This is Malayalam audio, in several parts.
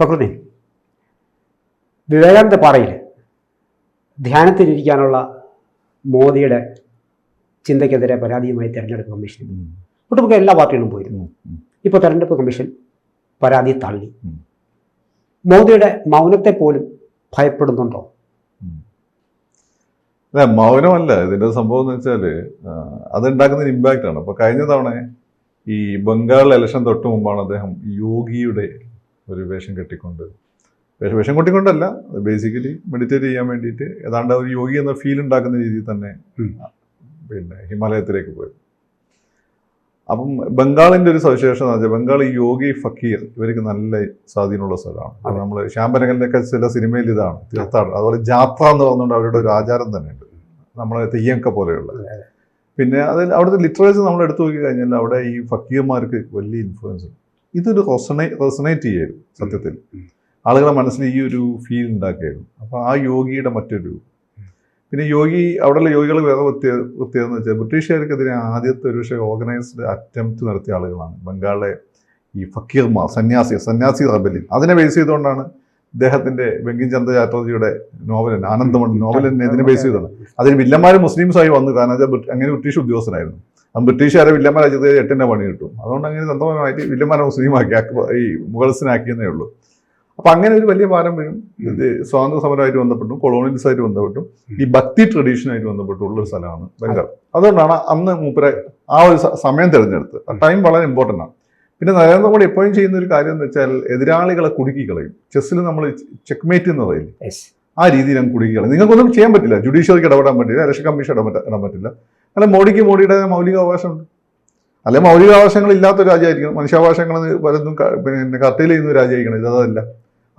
പ്രകൃതി വിവേകാനന്ദ പാറയിൽ ധ്യാനത്തിലിരിക്കാനുള്ള മോദിയുടെ ചിന്തയ്ക്കെതിരെ പരാതിയുമായി തെരഞ്ഞെടുപ്പ് കമ്മീഷൻ. ഒട്ടുമുക്ക എല്ലാ പാർട്ടികളും പോയിരുന്നു. ഇപ്പോൾ തെരഞ്ഞെടുപ്പ് കമ്മീഷൻ പരാതി തള്ളി. മോദിയുടെ മൗനത്തെ പോലും ഭയപ്പെടുന്നുണ്ടോ. അല്ല മൗനമല്ല ഇതിന്റെ സംഭവം എന്ന് വെച്ചാൽ അതുണ്ടാക്കുന്ന ഇമ്പാക്റ്റ് ആണ് അപ്പൊ കഴിഞ്ഞ തവണ ഈ ബംഗാൾ ഇലക്ഷൻ തൊട്ട് മുമ്പാണ് അദ്ദേഹം യോഗിയുടെ ഒരു വേഷം കെട്ടിക്കൊണ്ട്. വേഷം വേഷം കെട്ടിക്കൊണ്ടല്ല ബേസിക്കലി മെഡിറ്റേറ്റ് ചെയ്യാൻ വേണ്ടിയിട്ട് ഏതാണ്ട് ഒരു യോഗി എന്ന ഫീൽ ഉണ്ടാക്കുന്ന രീതിയിൽ തന്നെ പിന്നെ ഹിമാലയത്തിലേക്ക് പോയി. അപ്പം ബംഗാളിന്റെ ഒരു സവിശേഷത എന്ന് വെച്ചാൽ ബംഗാൾ യോഗി ഫക്കീർ ഇവർക്ക് നല്ല സ്വാധീനമുള്ള സ്ഥലമാണ്. അപ്പം നമ്മൾ ശ്യാംബരകലിലൊക്കെ ചില സിനിമയിൽ ഇതാണ് തീർത്ഥാടനം അതുപോലെ ജാത്ര എന്ന് പറഞ്ഞുകൊണ്ട് അവരുടെ ഒരു ആചാരം തന്നെയുണ്ട്. നമ്മളെ തെയ്യമൊക്കെ പോലെയുള്ള. പിന്നെ അതിൽ അവിടുത്തെ ലിറ്ററേച്ചർ നമ്മൾ എടുത്തു നോക്കി കഴിഞ്ഞാൽ അവിടെ ഈ ഫക്കീർമാർക്ക് വലിയ ഇൻഫ്ലുവൻസ് ഉണ്ട്. ഇതൊരു റെസണേ റെസണേറ്റ് ചെയ്യായിരുന്നു സത്യത്തിൽ. ആളുകളുടെ ആളുകളെ മനസ്സിൽ ഈ ഒരു ഫീൽ ഉണ്ടാക്കിയായിരുന്നു അപ്പോൾ ആ യോഗിയുടെ മറ്റൊരു പിന്നെ യോഗി അവിടെയുള്ള യോഗികൾ വേറെ പ്രത്യേക പ്രത്യേകത എന്ന് വെച്ചാൽ ബ്രിട്ടീഷുകാർക്കെതിരെ ആദ്യത്തെ ഒരു പക്ഷേ ഓർഗനൈസ്ഡ് അറ്റംപ്റ്റ് നടത്തിയ ആളുകളാണ്. ബംഗാളിലെ ഈ ഫക്കീർമാർ സന്യാസി സന്യാസി റബലി അതിനെ ബേസ് ചെയ്തുകൊണ്ടാണ് അദ്ദേഹത്തിന്റെ ബങ്കിം ചന്ദ്ര ചാറ്റർജിയുടെ നോവൽ ആനന്ദമൺ നോവൽ തന്നെ ഇതിനെ ബേസ് ചെയ്തതാണ് അതിന് വില്ലന്മാർ മുസ്ലിംസായി വന്നു. കാരണം അങ്ങനെ ബ്രിട്ടീഷ് ഉദ്യോഗസ്ഥനായിരുന്നു. ബ്രിട്ടീഷുകാരെ വില്ലന്മാർ രാജ്യത്തെ എട്ടിന്റെ പണി കിട്ടും. അതുകൊണ്ട് അങ്ങനെ സ്വന്തമായിട്ട് വില്ലന്മാരെ മുസ്ലിമാക്കി ഈ മുഗൾസിനാക്കിയെന്നേ ഉള്ളൂ. അപ്പൊ അങ്ങനെ ഒരു വലിയ പാരമ്പര്യം ഇത് സ്വാതന്ത്ര്യ സമരമായിട്ട് ബന്ധപ്പെട്ടും കൊളോണിയൽസായിട്ട് ബന്ധപ്പെട്ടും ഈ ഭക്തി ട്രഡീഷനായിട്ട് ബന്ധപ്പെട്ടുള്ള ഒരു സ്ഥലമാണ് ബംഗാൾ. അതുകൊണ്ടാണ് അന്ന് മൂപ്പരെ ആ ഒരു സമയം തിരഞ്ഞെടുത്തത്. ആ ടൈം വളരെ ഇമ്പോർട്ടന്റ് ആണ്. പിന്നെ നരേന്ദ്രമോദി എപ്പോഴും ചെയ്യുന്ന ഒരു കാര്യം എന്ന് വെച്ചാൽ എതിരാളികളെ കുടുക്കി കളയും ചെസ്സിൽ നമ്മൾ ചെക്ക്മേറ്റ് എന്ന് പറയില്ല ആ രീതിയിൽ അങ്ങ് കുടുക്കി കളയും നിങ്ങൾക്കൊന്നും ചെയ്യാൻ പറ്റില്ല. ജുഡീഷ്യറിക്ക് ഇടപെടാൻ പറ്റില്ല. ഇലക്ഷൻ കമ്മീഷൻ ഇടപെടാൻ പറ്റില്ല. അല്ല മോഡിക്ക് മോഡിയുടെ മൗലിക അവകാശമുണ്ട് അല്ലെ മൗലിക അവകാശങ്ങൾ ഇല്ലാത്ത രാജ്യമായിരിക്കണം. മനുഷ്യാവകാശങ്ങൾ പലതും പിന്നെ കർട്ടയിൽ ചെയ്യുന്ന രാജ്യമായിരിക്കണം. ഇതല്ല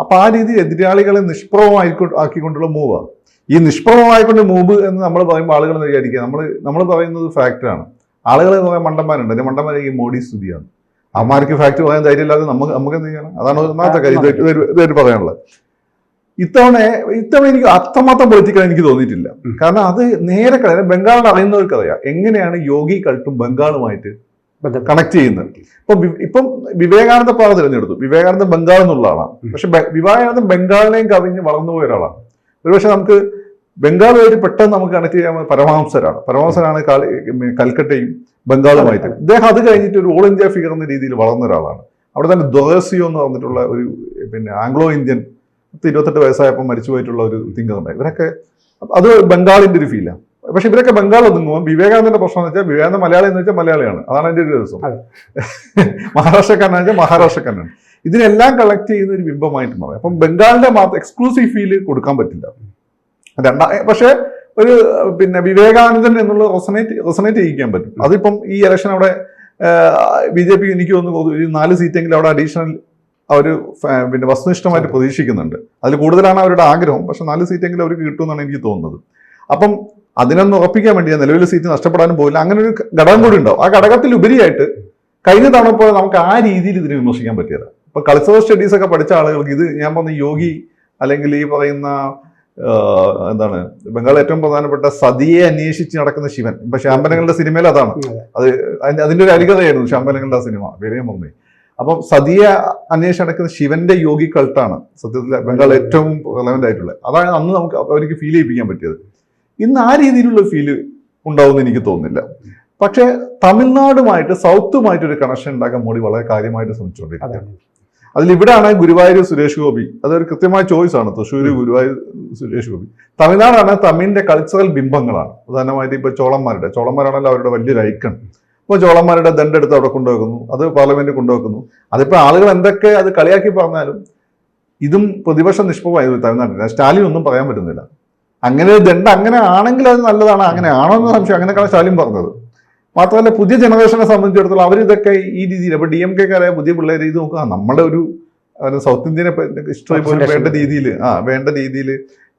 അപ്പൊ ആ രീതിയിൽ എതിരാളികളെ നിഷ്പ്രഭമായിക്കൊ ആക്കിക്കൊണ്ടുള്ള മൂവാണ് ഈ നിഷ്പ്രഭമായിക്കൊണ്ട് മൂവ് എന്ന് നമ്മൾ പറയുമ്പോൾ ആളുകൾ വിചാരിക്കുക. നമ്മൾ നമ്മൾ പറയുന്നത് ഫാക്ടറാണ് ആളുകൾ കുറെ മണ്ടന്മാരുണ്ട്. അതിന്റെ മണ്ടന്മാരെ ഈ മോഡി സ്തുതിയാണ്. അമ്മമാർക്ക് ഫാക്ട് പറയാൻ ധൈര്യമില്ലാതെ നമുക്ക് നമുക്ക് എന്ത് ചെയ്യണം? അതാണ് ഒന്നാമത്തെ കാര്യം. ഇതായിട്ട് പറയാനുള്ളത്. ഇത്തവണ ഇത്തവണ എനിക്ക് അത്രമാത്രം പൊളിറ്റിക്കൽ എനിക്ക് തോന്നിയിട്ടില്ല. കാരണം അത് നേരെ കളയാൻ ബംഗാളിൽ അറിയുന്നവർക്ക് അറിയാം എങ്ങനെയാണ് യോഗി കൾട്ടും ബംഗാളുമായിട്ട് കണക്ട് ചെയ്യുന്നത്? ഇപ്പൊ ഇപ്പം വിവേകാനന്ദ പാത തിരഞ്ഞെടുത്തു. വിവേകാനന്ദ ബംഗാൾ എന്നുള്ള ആളാണ്. പക്ഷെ വിവേകാനന്ദ വിവേകാനന്ദൻ ബംഗാളിനെയും കവിഞ്ഞ് വളർന്നുപോയ ഒരാളാണ്. ഒരുപക്ഷെ നമുക്ക് ബംഗാളുമായിട്ട് പെട്ടെന്ന് നമുക്ക് കണക്ട് ചെയ്യാൻ പരമാംസരാണ് പരമഹംസരാണ് കാളി- കൽക്കട്ടയും ബംഗാളുമായിട്ട്. ഇദ്ദേഹം അത് കഴിഞ്ഞിട്ട് ഒരു ഓൾ ഇന്ത്യ ഫിഗർ എന്ന രീതിയിൽ വളർന്ന ഒരാളാണ്. അവിടെ തന്നെ ദോസിയോ എന്ന് പറഞ്ഞിട്ടുള്ള ഒരു പിന്നെ ആംഗ്ലോ ഇന്ത്യൻ പത്ത് ഇരുപത്തെട്ട് വയസ്സായപ്പോൾ മരിച്ചു പോയിട്ടുള്ള ഒരു തിങ്കർ ഉണ്ടായി ഇവരൊക്കെ അത് ബംഗാളിന്റെ ഒരു ഫീലാണ് പക്ഷെ ഇവരൊക്കെ ബംഗാൾ ഒതുങ്ങുമ്പോൾ വിവേകാനന്ദന്റെ പ്രശ്നം എന്ന് വെച്ചാൽ വിവേകാനന്ദ മലയാളി എന്ന് വെച്ചാൽ മലയാളിയാണ്. അതാണ് എന്റെ ഒരു രസം. മഹാരാഷ്ട്രക്കാരനാണെന്ന് മഹാരാഷ്ട്രക്കാരനാണ് വെച്ചാൽ മഹാരാഷ്ട്രക്കാരനാണ്. ഇതിനെല്ലാം കളക്ട് ചെയ്യുന്ന ഒരു ബിംബമായിട്ട് മാറി. അപ്പം ബംഗാളിന്റെ മാത്രം എക്സ്ക്ലൂസീവ് ഫീൽ കൊടുക്കാൻ പറ്റില്ല. രണ്ടാ പക്ഷേ ഒരു പിന്നെ വിവേകാനന്ദൻ എന്നുള്ള റെസനേറ്റ് റെസനേറ്റ് ചെയ്യിക്കാൻ പറ്റും. അതിപ്പം ഈ ഇലക്ഷൻ അവിടെ ബി ജെ പി എനിക്ക് തോന്നുന്നു ഒരു നാല് സീറ്റെങ്കിലും അവിടെ അഡീഷണൽ അവർ പിന്നെ വസ്തുനിഷ്ഠമായിട്ട് പ്രതീക്ഷിക്കുന്നുണ്ട്. അതിൽ കൂടുതലാണ് അവരുടെ ആഗ്രഹം. പക്ഷെ നാല് സീറ്റെങ്കിലും അവർക്ക് കിട്ടുമെന്നാണ് എനിക്ക് തോന്നുന്നത്. അപ്പം അതിനൊന്ന് ഉറപ്പിക്കാൻ വേണ്ടി നിലവിലെ സീറ്റ് നഷ്ടപ്പെടാനും പോകില്ല അങ്ങനെ ഒരു ഘടകം കൂടി ഉണ്ടാവും. ആ ഘടകത്തിൽ ഉപരിയായിട്ട് കഴിഞ്ഞ തവണ പോലെ നമുക്ക് ആ രീതിയിൽ ഇതിനെ വിമർശിക്കാൻ പറ്റിയത്. ഇപ്പൊ കൾച്ചറൽ സ്റ്റഡീസ് ഒക്കെ പഠിച്ച ആളുകൾക്ക് ഇത് ഞാൻ പറഞ്ഞ യോഗി അല്ലെങ്കിൽ ഈ പറയുന്ന എന്താണ് ബംഗാൾ ഏറ്റവും പ്രധാനപ്പെട്ട സതിയെ അന്വേഷിച്ച് നടക്കുന്ന ശിവൻ. ഇപ്പൊ ശാമ്പനങ്ങളുടെ സിനിമയിൽ അതാണ്. അത്. അതിന്റെ ഒരു അരികതയായിരുന്നു ശാമ്പനങ്ങളുടെ സിനിമ. പേര് ഞാൻ മറന്നു അപ്പം സതിയെ അന്വേഷിച്ച് നടക്കുന്ന ശിവന്റെ യോഗി കൾട്ടാണ് സത്യത്തിൽ ബംഗാൾ ഏറ്റവും റെലവെന്റ് ആയിട്ടുള്ളത്. അതാണ് അന്ന് നമുക്ക് അവർക്ക് ഫീൽ ചെയ്യിപ്പിക്കാൻ പറ്റിയത്. ഇന്ന് ആ രീതിയിലുള്ള ഫീൽ ഉണ്ടാവുമെന്ന് എനിക്ക് തോന്നുന്നില്ല. പക്ഷേ തമിഴ്നാടുമായിട്ട് സൗത്തുമായിട്ട് ഒരു കണക്ഷൻ ഉണ്ടാക്കാൻ മോഡി വളരെ കാര്യമായിട്ട് ശ്രമിച്ചുകൊണ്ടിരിക്കുകയാണ്. അതിൽ ഇവിടെയാണ് ഗുരുവായൂർ സുരേഷ് ഗോപി. അതൊരു കൃത്യമായ ചോയ്സ് ആണ്. തൃശ്ശൂർ ഗുരുവായൂർ സുരേഷ് ഗോപി. തമിഴ്നാടാണ് തമിഴിന്റെ കൾച്ചറൽ ബിംബങ്ങളാണ്. ഉദാഹരണമായിട്ട് ഇപ്പൊ ചോളന്മാരുടെ ചോളന്മാരാണല്ലോ അവരുടെ വലിയൊരു ഐക്കൺ ഇപ്പോൾ ചോളന്മാരുടെ ദണ്ടെടുത്ത് അവിടെ കൊണ്ടുവെക്കുന്നു. അത് പാർലമെന്റിൽ കൊണ്ടുവെക്കുന്നു. അതിപ്പോൾ ആളുകൾ എന്തൊക്കെ അത് കളിയാക്കി പറഞ്ഞാലും ഇതും പ്രതിപക്ഷം നിഷ്പമായി തമിഴ്നാട്ടിൽ. സ്റ്റാലിൻ ഒന്നും പറയാൻ പറ്റുന്നില്ല. അങ്ങനെ ഒരു ദണ്ട് അങ്ങനെ ആണെങ്കിൽ അത് നല്ലതാണ്. അങ്ങനെ ആണോ എന്ന് സംശയം. അങ്ങനെയൊക്കെയാണ് സ്റ്റാലിൻ പറഞ്ഞത്. മാത്രമല്ല പുതിയ ജനറേഷനെ സംബന്ധിച്ചിടത്തോളം അവരിതൊക്കെ ഈ രീതിയിൽ അപ്പൊ ഡി എം കെക്കാരായ പുതിയ പിള്ളേർ ഇത് നോക്കുക. നമ്മുടെ ഒരു സൗത്ത് ഇന്ത്യനെ ഹിസ്റ്ററി പോലും വേണ്ട. രീതിയിൽ ആ വേണ്ട രീതിയിൽ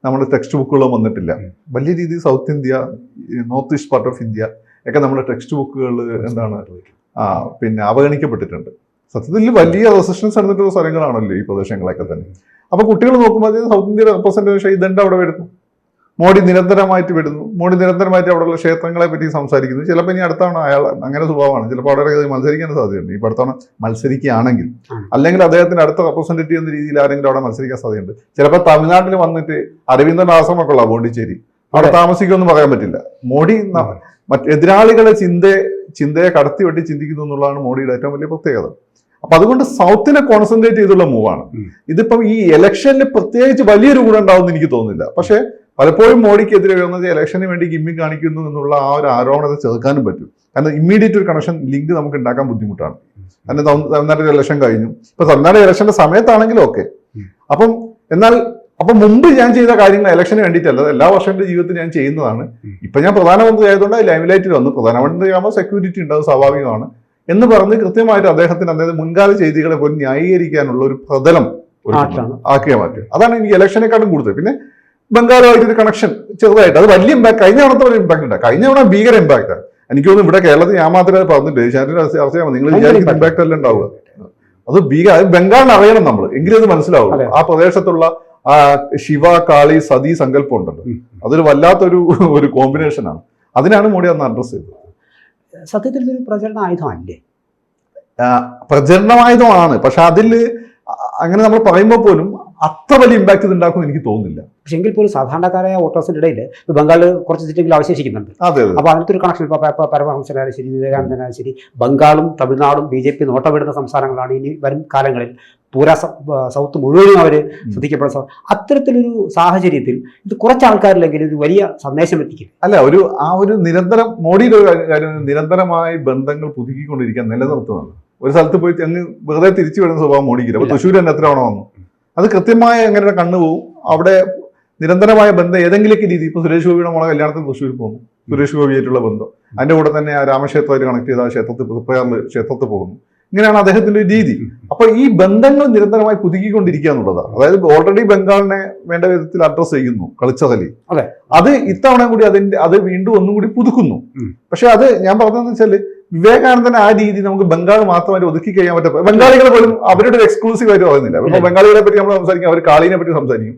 നമ്മുടെ ടെക്സ്റ്റ് ബുക്കുകളും വന്നിട്ടില്ല. വലിയ രീതിയിൽ south India north east part of India ഒക്കെ നമ്മുടെ ടെക്സ്റ്റ് ബുക്കുകൾ എന്താണ്? ആ പിന്നെ അവഗണിക്കപ്പെട്ടിട്ടുണ്ട്. സത്യത്തിൽ വലിയ റെസിസ്റ്റൻസ് നടന്നിട്ടുള്ള സ്ഥലങ്ങളാണല്ലോ ഈ പ്രദേശങ്ങളൊക്കെ തന്നെ. അപ്പൊ കുട്ടികൾ നോക്കുമ്പോൾ അതായത് സൗത്ത് ഇന്ത്യ റെപ്രസെന്റേഷൻ ഇതുണ്ട് അവിടെ വരുന്നു? മോഡി നിരന്തരമായിട്ട് വിടുന്നു മോഡി നിരന്തരമായിട്ട് അവിടെയുള്ള ക്ഷേത്രങ്ങളെ പറ്റി സംസാരിക്കുന്നു. ചിലപ്പോൾ ഇനി അടുത്തവണ അയാൾ അങ്ങനെ സ്വഭാവമാണ്. ചിലപ്പോൾ അവിടെ മത്സരിക്കാൻ സാധ്യതയുണ്ട്. ഈ അടുത്തവണ മത്സരിക്കുകയാണെങ്കിൽ അല്ലെങ്കിൽ അദ്ദേഹത്തിന്റെ അടുത്ത റെപ്രസെന്റേറ്റീവ് എന്ന രീതിയിൽ ആരെങ്കിലും അവിടെ മത്സരിക്കാൻ സാധ്യതയുണ്ട്. ചിലപ്പോൾ തമിഴ്നാട്ടിൽ വന്നിട്ട് അരവിന്ദൻ ആശ്രമമൊക്കെ ഉള്ള പോണ്ടിച്ചേരി. അവിടെ താമസിക്കുമെന്ന് പറയാൻ പറ്റില്ല. മോഡി എതിരാളികളെ ചിന്ത ചിന്തയെ കടത്തി വെട്ടി ചിന്തിക്കുന്നു എന്നുള്ളതാണ് മോഡിയുടെ ഏറ്റവും വലിയ പ്രത്യേകത. അപ്പൊ അതുകൊണ്ട് സൗത്തിനെ കോൺസെൻട്രേറ്റ് ചെയ്തുള്ള മൂവാണ്. ഇതിപ്പം ഈ ഇലക്ഷനിൽ പ്രത്യേകിച്ച് വലിയൊരു ഗുണം ഉണ്ടാവുമെന്ന് എനിക്ക് തോന്നുന്നില്ല. പക്ഷേ പലപ്പോഴും മോഡിക്കെതിരെ വരുന്നത് ഇലക്ഷന് വേണ്ടി ഗിമ്മി കാണിക്കുന്നു എന്നുള്ള ആ ഒരു ആരോപണത്തെ ചെറുക്കാനും പറ്റും. കാരണം ഇമ്മീഡിയറ്റ് ഒരു കണക്ഷൻ ലിങ്ക് നമുക്ക് ഉണ്ടാക്കാൻ ബുദ്ധിമുട്ടാണ്. കാരണം തമി- തമിഴ്നാട്ടിൽ ഇലക്ഷൻ കഴിഞ്ഞു. ഇപ്പൊ തമിഴ്നാട് ഇലക്ഷന്റെ സമയത്താണെങ്കിലും ഓക്കെ. അപ്പം എന്നാൽ അപ്പൊ മുമ്പ് ഞാൻ ചെയ്ത കാര്യങ്ങൾ ഇലക്ഷന് വേണ്ടിയിട്ടല്ല എല്ലാ വർഷം എന്റെ ജീവിതത്തിൽ ഞാൻ ചെയ്യുന്നതാണ്. ഇപ്പൊ ഞാൻ പ്രധാനമന്ത്രി ആയതുകൊണ്ട് ലൈംലൈറ്റിൽ വന്നു. പ്രധാനമന്ത്രി ആകുമ്പോൾ സെക്യൂരിറ്റി ഉണ്ടാവും സ്വാഭാവികമാണ്. എന്ന് പറഞ്ഞ് കൃത്യമായിട്ട് അദ്ദേഹത്തിന് അതായത് മുൻകാല ചെയ്തികളെ പോലും ന്യായീകരിക്കാനുള്ള ഒരു പ്രതലം ആക്കിയ മാറ്റി. അതാണ് എനിക്ക് ഇലക്ഷനെക്കാട്ടും കൂടുതൽ. പിന്നെ ബംഗാളുമായിട്ട് ഒരു കണക്ഷൻ ചെറുതായിട്ട്. അത് വലിയ ഇമ്പാക്ട് കഴിഞ്ഞ തവണത്തെ ഒരു ഇമ്പാക്ട് ഉണ്ട് കഴിഞ്ഞ തവണ ഭീകര ഇമ്പാക്ട് എനിക്ക് തോന്നുന്നു ഇവിടെ കേരളത്തിൽ ഞാൻ മാത്രമേ പറഞ്ഞിട്ട് ചാനൽ അവസ്ഥയാണ് നിങ്ങൾ വിചാരിക്കുന്ന. ഇമ്പാക്ട് അല്ല ഉണ്ടാവുക? അത് ഭീകര ബംഗാളിന് അറിയണം നമ്മൾ എങ്കിലും അത് മനസ്സിലാവും ആ പ്രദേശത്തുള്ള ആ ശിവ കാളി സതി സങ്കല്പം ഉണ്ടല്ലോ അതൊരു വല്ലാത്തൊരു ഒരു കോമ്പിനേഷനാണ് അതിനാണ് മോഡി അന്ന് അഡ്രസ് ചെയ്തത്. സത്യത്തിൽ ഇതൊരു പ്രചരണ ആയുധമല്ലേ ആ, പ്രചരണമായതുമാണ് പക്ഷെ അതിൽ അങ്ങനെ നമ്മൾ പറയുമ്പോൾ പോലും അത്ര വലിയ ഇമ്പാക്ട് ഇത് ഉണ്ടാക്കും എനിക്ക് തോന്നുന്നില്ല. പക്ഷെ എങ്കിൽ പോലും സാധാരണക്കാരായ വോട്ടേഴ്സിന്റെ ഇടയിൽ ബംഗാളിൽ കുറച്ച് സീറ്റെങ്കിലും അവശേഷിക്കുന്നുണ്ട്. അതെ അങ്ങനത്തെ ഒരു കണക്ഷൻ ഇപ്പോൾ പരമഹംസനായാലും ശരി വിവേകാനന്ദനായാലും ശരി ബംഗാളും തമിഴ്നാടും ബി ജെ പി നോട്ടമിടുന്ന സംസ്ഥാനങ്ങളാണ് ഇനി വരും കാലങ്ങളിൽ. പൂരാ സൗത്ത് മുഴുവനും അവർ ശ്രദ്ധിക്കപ്പെടുന്ന അത്തരത്തിലൊരു സാഹചര്യത്തിൽ ഇത് കുറച്ച് ആൾക്കാരിലെങ്കിലും ഇത് വലിയ സന്ദേശം എത്തിക്കും അല്ല ഒരു ആ ഒരു നിരന്തരം മോഡിയുടെ ഒരു കാര്യം- നിരന്തരമായി ബന്ധങ്ങൾ പുതുക്കിക്കൊണ്ടിരിക്കാൻ നിലനിർത്തുന്നത് ഒരു സ്ഥലത്ത് പോയി അങ്ങ് വെറുതെ തിരിച്ചു വരുന്ന സ്വഭാവം മോഡിക്കില്ല. അപ്പൊ ഇല്ല. തൃശ്ശൂർ തന്നെ എത്ര തവണ വന്നു? അത് കൃത്യമായ എങ്ങനെ കണ്ണു പോകും അവിടെ നിരന്തരമായ ബന്ധം ഏതെങ്കിലുമൊക്കെ രീതി ഇപ്പൊ സുരേഷ് ഗോപിയുടെ മോളെ കല്യാണത്തിന് തൃശ്ശൂർ പോകുന്നു സുരേഷ് ഗോപിയായിട്ടുള്ള ബന്ധം. അതിന്റെ കൂടെ തന്നെ ആ രാമക്ഷേത്രമായിട്ട് കണക്ട് ചെയ്ത ആ ക്ഷേത്രത്തിൽ തൃപ്പയാറിൽ ക്ഷേത്രത്തിൽ പോകുന്നു. ഇങ്ങനെയാണ് അദ്ദേഹത്തിന്റെ ഒരു രീതി. അപ്പൊ ഈ ബന്ധങ്ങൾ നിരന്തരമായി പുതുക്കിക്കൊണ്ടിരിക്കുക എന്നുള്ളതാണ്. അതായത് ഓൾറെഡി ബംഗാളിനെ വേണ്ട വിധത്തിൽ അഡ്രസ് ചെയ്യുന്നു കളിച്ചതലി അതെ. അത് ഇത്തവണ കൂടി അതിന്റെ അത് വീണ്ടും ഒന്നും കൂടി പുതുക്കുന്നു. പക്ഷെ അത് ഞാൻ പറഞ്ഞതെന്ന് വെച്ചാൽ വിവേകാനന്ദൻ ആ രീതി നമുക്ക് ബംഗാൾ മാത്രമായിട്ട് ഒതുക്കി കഴിയാൻ പറ്റും ബംഗാളികളെ പോലും അവരുടെ ഒരു എക്സ്ക്ലൂസീവ് ആയിട്ട് പറയുന്നില്ല. ഇപ്പൊ ബംഗാളികളെ പറ്റി നമ്മൾ സംസാരിക്കും അവർ കാളിനെ പറ്റി സംസാരിക്കും.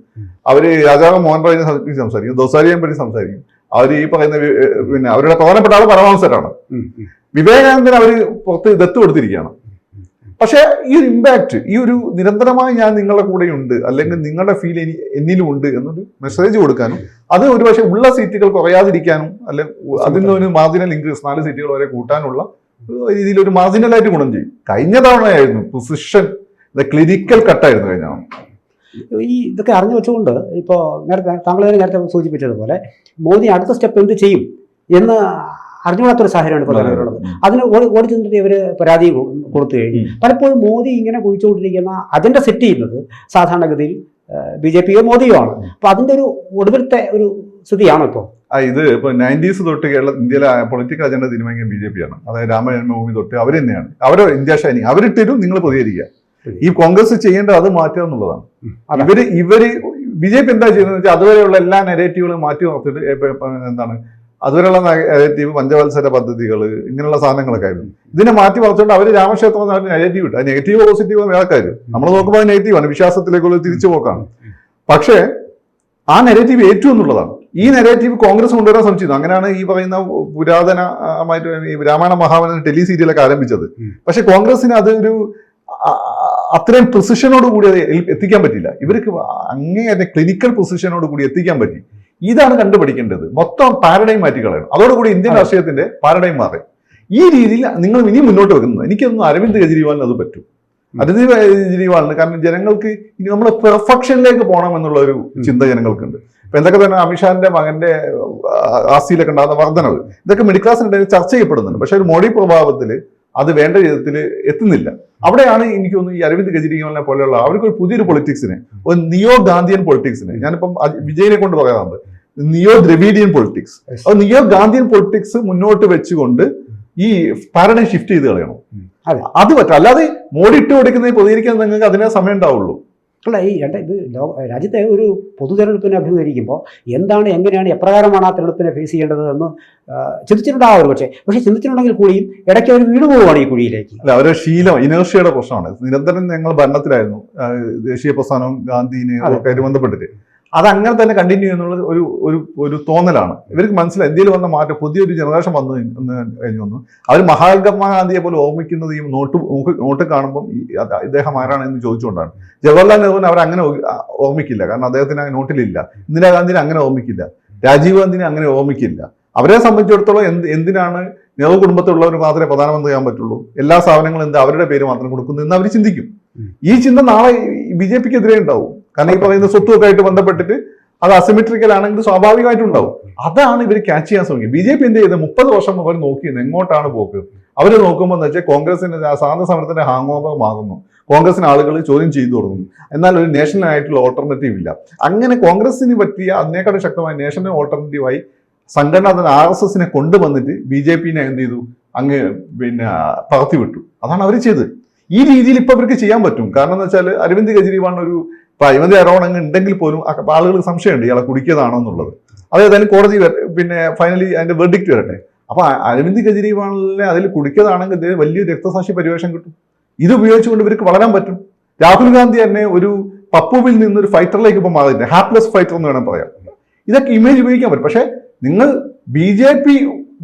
അവർ രാജാവ് മോഹൻ റായിനെ പറ്റി സംസാരിക്കും ദോസാരിയെ പറ്റി സംസാരിക്കും. അവർ ഈ പറയുന്ന പിന്നെ അവരുടെ പ്രധാനപ്പെട്ട ആൾ പരമാംസരാണ് വിവേകാനന്ദൻ അവർ പുറത്ത് ദത്ത് കൊടുത്തിരിക്കുകയാണ്. പക്ഷേ ഈ ഒരു ഇമ്പാക്ട് ഈ ഒരു നിരന്തരമായി ഞാൻ നിങ്ങളുടെ കൂടെയുണ്ട് അല്ലെങ്കിൽ നിങ്ങളുടെ ഫീൽ എനി എന്നിലും ഉണ്ട് എന്നൊരു മെസ്സേജ് കൊടുക്കാനും അത് ഒരുപക്ഷെ ഉള്ള സീറ്റുകൾ കുറയാതിരിക്കാനും അല്ലെങ്കിൽ അതിൽ നിന്ന് ഒരു മാർജിനൽ ഇൻക്രീസ് നാല് സീറ്റുകൾ വരെ കൂട്ടാനുള്ള രീതിയിൽ ഒരു മാർജിനലായിട്ട് ഗുണം ചെയ്യും. കഴിഞ്ഞ തവണയായിരുന്നു പൊസിഷൻ ക്ലിനിക്കൽ കട്ടായിരുന്നു കഴിഞ്ഞ തവണ. ഈ ഇതൊക്കെ അറിഞ്ഞു വെച്ചുകൊണ്ട് ഇപ്പോൾ നേരത്തെ താങ്കൾ നേരത്തെ സൂചിപ്പിച്ചതുപോലെ മോദി അടുത്ത സ്റ്റെപ്പ് എന്ത് ചെയ്യും എന്ന് അറിഞ്ഞുകൂടാത്തൊരു സാഹചര്യമാണ് ഇപ്പോൾ നിലവിലുള്ളത് അതിന് ഓടി ഓടി ചെന്നിട്ട് ഇവർ പരാതി കൊടുത്തു കഴിഞ്ഞു. പലപ്പോഴും മോദി ഇങ്ങനെ കുഴിച്ചുകൊണ്ടിരിക്കുന്ന അജണ്ട സെറ്റ് ചെയ്യുന്നത് സാധാരണഗതിയിൽ ബി ജെ പിയോ മോദിയോ ആണ്. അപ്പൊ അതിന്റെ ഒരു ഒടുവിലത്തെ ഒരു സ്ഥിതിയാണോ ഇപ്പോൾ? ആ ഇത് ഇപ്പൊ നയന്റീസ് തൊട്ട് കേരള ഇന്ത്യയിലെ പൊളിറ്റിക്കൽ അജണ്ട തീരുമാനിക്കാൻ ബി ജെ പി ആണ് അതായത് രാമജന്മഭൂമി തൊട്ട് അവർ തന്നെയാണ്. അവർ ഇന്ത്യ ഷൈനി അവരിട്ടിരും നിങ്ങൾ പ്രതികരിക്കുക. ഈ കോൺഗ്രസ് ചെയ്യേണ്ടത് അത് മാറ്റുക എന്നുള്ളതാണ്. ഇവർ ഇവർ ബി ജെ പി എന്താ ചെയ്യുന്നത് വെച്ചാൽ അതുവരെയുള്ള എല്ലാ നെഗറ്റീവുകളും മാറ്റി നിർത്തിയിട്ട് എന്താണ് അതുവരെയുള്ള നെഗറ്റീവ് പഞ്ചവത്സര പദ്ധതികൾ ഇങ്ങനെയുള്ള സാധനങ്ങളൊക്കെ ആയിരുന്നു. ഇതിനെ മാറ്റി മറിച്ചുകൊണ്ട് അവർ രാമക്ഷേത്രം നെഗറ്റീവ് ഇട്ടു. നെഗറ്റീവ് പോസിറ്റീവ് വേറെ നമ്മൾ നോക്കുമ്പോൾ നെഗറ്റീവാണ് വിശ്വാസത്തിലേക്കുള്ള തിരിച്ചു പോക്കാണ്. പക്ഷേ ആ നെഗറ്റീവ് ഏറ്റു എന്നുള്ളതാണ്. ഈ നെഗറ്റീവ് കോൺഗ്രസ് കൊണ്ടുവരാൻ ശ്രമിച്ചിരുന്നു. അങ്ങനെയാണ് ഈ പറയുന്ന പുരാതനമായിട്ട് ഈ രാമായണ മഹാഭാരത ടെലി സീരിയലൊക്കെ ആരംഭിച്ചത്. പക്ഷെ കോൺഗ്രസിന് അതൊരു അത്രയും പ്രിസിഷനോട് കൂടി എത്തിക്കാൻ പറ്റില്ല. ഇവർക്ക് അങ്ങേ ക്ലിനിക്കൽ പൊസിഷനോട് കൂടി എത്തിക്കാൻ പറ്റി. ഇതാണ് കണ്ടുപിടിക്കേണ്ടത്. മൊത്തം പാരഡൈം മാറ്റി കളയണം. അതോടുകൂടി ഇന്ത്യൻ. രാഷ്ട്രീയത്തിന്റെ പാരഡൈം മാറി. ഈ രീതിയിൽ നിങ്ങൾ ഇനി മുന്നോട്ട് വെക്കുന്നത്. എനിക്കൊന്നും അരവിന്ദ് കെജ്രിവാളിന് അത് പറ്റും. അരവിന്ദ് കെജ്രിവാളിന് കാരണം ജനങ്ങൾക്ക് ഇനി നമ്മൾ പെർഫെക്ഷനിലേക്ക് പോകണം എന്നുള്ള ഒരു ചിന്ത ജനങ്ങൾക്കുണ്ട്. ഇപ്പൊ എന്തൊക്കെ തന്നെ അമിത്ഷാന്റെ മകന്റെ ആസ്തിയിലൊക്കെ ഉണ്ടാകുന്ന വർധനവ് ഇതൊക്കെ മിഡിൽ ക്ലാസ് ക്ലാസ്സിനിടയിൽ ചർച്ച ചെയ്യപ്പെടുന്നുണ്ട്. പക്ഷെ ഒരു മോഡി പ്രഭാവത്തിൽ അത് വേണ്ട വിധത്തിൽ എത്തുന്നില്ല. അവിടെയാണ് എനിക്ക് തോന്നുന്നു ഈ അരവിന്ദ് കെജ്രിവാളിനെ പോലെയുള്ള അവർക്ക് ഒരു പുതിയൊരു പൊളിറ്റിക്സിനെ ഒരു നിയോ ഗാന്ധിയൻ പൊളിറ്റിക്സിനെ ഞാനിപ്പം വിജയനെ കൊണ്ട് പറയാറുണ്ട്. നിയോ ദ്രവീഡിയൻ പൊളിറ്റിക്സ് അപ്പൊ അത് നിയോ ഗാന്ധിയൻ പൊളിറ്റിക്സ് മുന്നോട്ട് വെച്ചുകൊണ്ട് ഈ പാരഡൈം ഷിഫ്റ്റ് ചെയ്ത് കളയണം. അതെ. അത് പറ്റും അല്ലാതെ മോഡി ഇട്ട് കൊടുക്കുന്ന പ്രതികരിക്കാൻ നിങ്ങൾക്ക് അതിനെ സമയം ഉണ്ടാവുള്ളൂ. അല്ല ഈ രണ്ട് ഇത് രാജ്യത്തെ ഒരു പൊതു തെരഞ്ഞെടുപ്പിനെ അഭിമുഖീകരിക്കുമ്പോൾ എന്താണ് എങ്ങനെയാണ് എപ്രകാരമാണ് ആ തെരഞ്ഞെടുപ്പിനെ ഫേസ് ചെയ്യേണ്ടത് എന്ന് ആ, ചിന്തിച്ചിട്ടുണ്ടാവും പക്ഷേ പക്ഷേ ചിന്തിച്ചിട്ടുണ്ടെങ്കിൽ കൂടിയും ഇടയ്ക്ക് അവർ വീട് പോവുകയാണ് ഈ കുഴിയിലേക്ക്. അല്ല അവരുടെ ശീലം ഇനേർഷ്യയുടെ പ്രശ്നമാണ്. നിരന്തരം ഞങ്ങൾ ഭരണത്തിലായിരുന്നു. ദേശീയ പ്രസ്ഥാനവും ഗാന്ധിനെ. ഒക്കെ ബന്ധപ്പെട്ടിട്ട്. അത് അങ്ങനെ തന്നെ കണ്ടിന്യൂ എന്നുള്ളത് ഒരു ഒരു ഒരു തോന്നലാണ്. ഇവർക്ക് മനസ്സിലായി. ഇന്ത്യയിൽ വന്ന മാറ്റം പുതിയൊരു ജനറേഷൻ വന്നു എന്ന് കഴിഞ്ഞു വന്നു. അവർ മഹാത്മാഗാന്ധിയെ പോലെ ഓർമ്മിക്കുന്നത് ഈ നോട്ട് നോട്ട് കാണുമ്പം ഇദ്ദേഹം ആരാണ് എന്ന് ചോദിച്ചുകൊണ്ടാണ്. ജവഹർലാൽ നെഹ്റുവിനെ അവർ അങ്ങനെ ഓർമ്മിക്കില്ല. കാരണം അദ്ദേഹത്തിന് നോട്ടിലില്ല. ഇന്ദിരാഗാന്ധിനെ അങ്ങനെ ഓർമ്മിക്കില്ല. രാജീവ് ഗാന്ധിനെ അങ്ങനെ ഓർമ്മിക്കില്ല. അവരെ സംബന്ധിച്ചിടത്തോളം എന്ത് എന്തിനാണ് നെഹ്റു കുടുംബത്തിലുള്ളവർ മാത്രമേ പ്രധാനമന്ത്രി ആകാൻ പറ്റുള്ളൂ? എല്ലാ സ്ഥാപനങ്ങളും എന്ത് അവരുടെ പേര് മാത്രം കൊടുക്കുന്നു എന്ന് അവർ ചിന്തിക്കും. ഈ ചിന്ത നാളെ ബി ജെ പിക്ക് എതിരെ ഉണ്ടാവും. കാരണം ഈ പറയുന്ന സ്വത്തുമൊക്കെ ആയിട്ട് ബന്ധപ്പെട്ടിട്ട് അത് അസിമെട്രിക്കൽ ആണെങ്കിൽ സ്വാഭാവികമായിട്ടും ഉണ്ടാവും അതാണ് ഇവർ ക്യാച്ച് ചെയ്യാൻ ശ്രമിക്കുന്നത്. ബി ജെ പി എന്ത് ചെയ്ത്? മുപ്പത് വർഷം അവർ നോക്കിയിരുന്നു എങ്ങോട്ടാണ് പോക്ക്? അവർ നോക്കുമ്പോൾ എന്ന് വെച്ചാൽ കോൺഗ്രസിന്റെ ആ സ്വാതന്ത്ര്യ സമരത്തിന്റെ ഹാങ് ഓവർ മാറുന്നു. കോൺഗ്രസിന് ആളുകൾ ചോദ്യം ചെയ്തു തുടങ്ങുന്നു. എന്നാൽ ഒരു നാഷണൽ ആയിട്ടുള്ള ഓൾട്ടർനേറ്റീവ് ഇല്ല. അങ്ങനെ കോൺഗ്രസിന് പറ്റിയ അതിനേക്കാളും ശക്തമായ നാഷണൽ ഓൾട്ടർനേറ്റീവായി സംഘടന അതിന് ആർ എസ് എസിനെ കൊണ്ടുവന്നിട്ട് ബി ജെ പിനെ എന്ത് ചെയ്തു? അങ്ങ് പിന്നെ പകർത്തി വിട്ടു അതാണ് അവർ ചെയ്തത്. ഈ രീതിയിൽ ഇപ്പൊ അവർക്ക് ചെയ്യാൻ പറ്റും. കാരണം എന്ന് വെച്ചാൽ അരവിന്ദ് കെജ്രിവാളിന് ഒരു ഇപ്പൊ അഴിമതി ആരോപണം അങ്ങ് ഉണ്ടെങ്കിൽ പോലും ആളുകൾ സംശയമുണ്ട് ഇയാളെ കുടിക്കിയതാണോ എന്നുള്ളത്. അത് ഏതായാലും കോടതി പിന്നെ ഫൈനലി അതിന്റെ വെർഡിക്റ്റ് വരട്ടെ. അപ്പൊ അരവിന്ദ് കെജ്രിവാളിനെ അതിൽ കുടിക്കതാണെങ്കിൽ ഇത് വലിയൊരു രക്തസാക്ഷി പരിവേഷം കിട്ടും. ഇത് ഉപയോഗിച്ചുകൊണ്ട് ഇവർക്ക് വളരാൻ പറ്റും. രാഹുൽ ഗാന്ധി തന്നെ ഒരു പപ്പുവിൽ നിന്ന് ഒരു ഫൈറ്ററിലേക്ക് ഇപ്പൊ മാറിയിട്ടുണ്ട്. ഹാപ്ലെസ് ഫൈറ്റർ എന്ന് വേണം പറയാം. ഇതൊക്കെ ഇമേജ് ഉപയോഗിക്കാൻ പറ്റും. പക്ഷെ നിങ്ങൾ ബി ജെ പി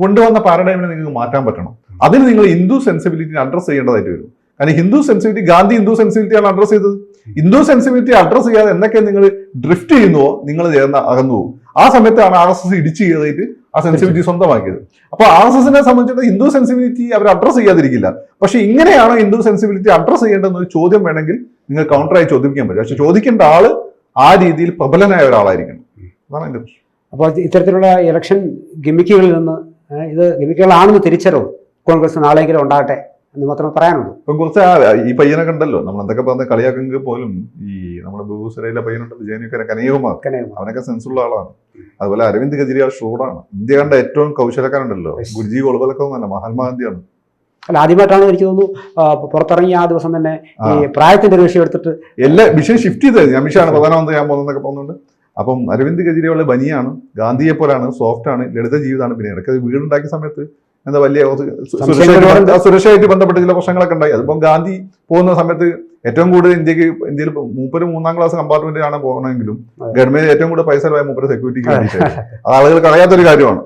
കൊണ്ടുവന്ന പാരഡൈമിനെ നിങ്ങൾക്ക് മാറ്റാൻ പറ്റണം. അതിന് നിങ്ങൾ ഹിന്ദു സെൻസിബിലിറ്റി അഡ്രസ് ചെയ്യേണ്ടതായിട്ട് വരും. കാരണം ഹിന്ദു സെൻസിബിലിറ്റി ഗാന്ധി ഹിന്ദു സെൻസിബിലിറ്റിയാണ് അഡ്രസ്സ് ചെയ്തത്. ഹിന്ദു സെൻസിബിലിറ്റി അഡ്രസ്സ് ചെയ്യാതെ എന്തൊക്കെ നിങ്ങൾ ഡ്രിഫ്റ്റ് ചെയ്യുന്നുവോ നിങ്ങൾ ചേർന്ന് അകന്നു പോകും. ആ സമയത്താണ് ആർ എസ് എസ് ഇടിച്ചു ചെയ്തിട്ട് ആ സെൻസിബിലിറ്റി സ്വന്തമാക്കിയത്. അപ്പൊ ആർ എസ് എസിനെ സംബന്ധിച്ചിടത്തോളം ഹിന്ദു സെൻസിബിലിറ്റി അവർ അഡ്രസ്സ് ചെയ്യാതിരിക്കില്ല. പക്ഷെ ഇങ്ങനെയാണോ ഹിന്ദു സെൻസിബിലിറ്റി അഡ്രസ്സ് ചെയ്യേണ്ടതെന്ന് ഒരു ചോദ്യം വേണമെങ്കിൽ നിങ്ങൾ കൗണ്ടറായി ചോദിപ്പിക്കാൻ പറ്റും. പക്ഷെ ചോദിക്കേണ്ട ആൾ ആ രീതിയിൽ പ്രബലനായ ഒരാളായിരിക്കണം. അതാണ് എന്റെ പ്രശ്നം. അപ്പോൾ ഇത്തരത്തിലുള്ള ഇലക്ഷൻ ഗിമിക്കുകളിൽ നിന്ന് ഇത് ഗിമിക്കുകളാണെന്ന് തിരിച്ചറിവ് കോൺഗ്രസ് നാളെയെങ്കിലും ഉണ്ടാകട്ടെ? എന്ന് മാത്രമേ പറയാനുള്ളൂ. ഇപ്പം കുറച്ച് ഈ പയ്യനെ കണ്ടല്ലോ നമ്മൾ എന്തൊക്കെ പറഞ്ഞ കളിയാക്കെങ്കിൽ പോലും ഈ നമ്മുടെ ബഹുസരയിലെ പയ്യനുണ്ട് വിജയനൊക്കെ കനയകുമാർ കനയകുമാർ അവനൊക്കെ സെൻസുള്ള ആളാണ്. അതുപോലെ അരവിന്ദ് കെജ്രിവാൾ ഷൂടാണ്. ഇന്ത്യ കണ്ട ഏറ്റവും കൗശലക്കാരുണ്ടല്ലോ. ഗുരുജി ഗോൾബലക്കൊന്നല്ല മഹാത്മാഗാന്ധിയാണ്. അല്ല ആദ്യമായിട്ടാണ് എനിക്ക് തോന്നുന്നു പുറത്തിറങ്ങി പുറത്തിറങ്ങിയ ആ ദിവസം തന്നെ ഈ പ്രായത്തിന്റെ ഒരു വിഷയം എടുത്തിട്ട് എല്ലാ വിഷയം ഷിഫ്റ്റ് ചെയ്തത് ഞാൻ വിഷയമാണ് പ്രധാനമന്ത്രി ഞാൻ പോകുന്നതൊക്കെ പോകുന്നുണ്ട് അപ്പം അരവിന്ദ് കെജ്രിവാൾ ബനിയാണ് ഗാന്ധിയെ പോലാണ് സോഫ്റ്റ് ആണ് ലളിത ജീവിതമാണ് പിന്നെ ഇടയ്ക്ക് വീടുണ്ടാക്കിയ സമയത്ത് എന്താ വലിയ സുരക്ഷയായിട്ട് ബന്ധപ്പെട്ട ചില പ്രശ്നങ്ങളൊക്കെ ഉണ്ടായി. അതിപ്പം ഗാന്ധി പോകുന്ന സമയത്ത് ഏറ്റവും കൂടുതൽ ഇന്ത്യയ്ക്ക് ഇന്ത്യയിൽ മൂപ്പര് മൂന്നാം ക്ലാസ് കമ്പാർട്ട്മെന്റിലാണ് പോകണമെങ്കിലും ഗവൺമെന്റ് ഏറ്റവും കൂടുതൽ പൈസ പോയ മൂപ്പര് സെക്യൂരിറ്റിക്ക് വേണ്ടിയിട്ടാണ്. അത് ആളുകൾ കളയാത്തൊരു കാര്യമാണ്.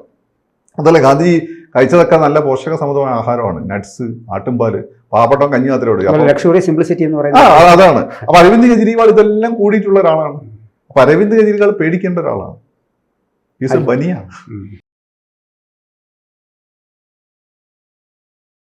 അതല്ല ഗാന്ധി കഴിച്ചതൊക്കെ നല്ല പോഷക സമൃദ്ധമായ ആഹാരമാണ്. നട്സ് ആട്ടുംപാൽ പാവപ്പെട്ടം കഞ്ഞി മാത്രമേ സിംപ്ലിസിറ്റി എന്ന് പറയുന്നത് അത് അതാണ്. അപ്പൊ അരവിന്ദ് കെജ്രിവാൾ ഇതെല്ലാം കൂടിയിട്ടുള്ള ഒരാളാണ്. അപ്പൊ അരവിന്ദ് കെജ്രിവാൾ പേടിക്കേണ്ട ഒരാളാണ്. ഈസ് എ ബനിയ ഉം.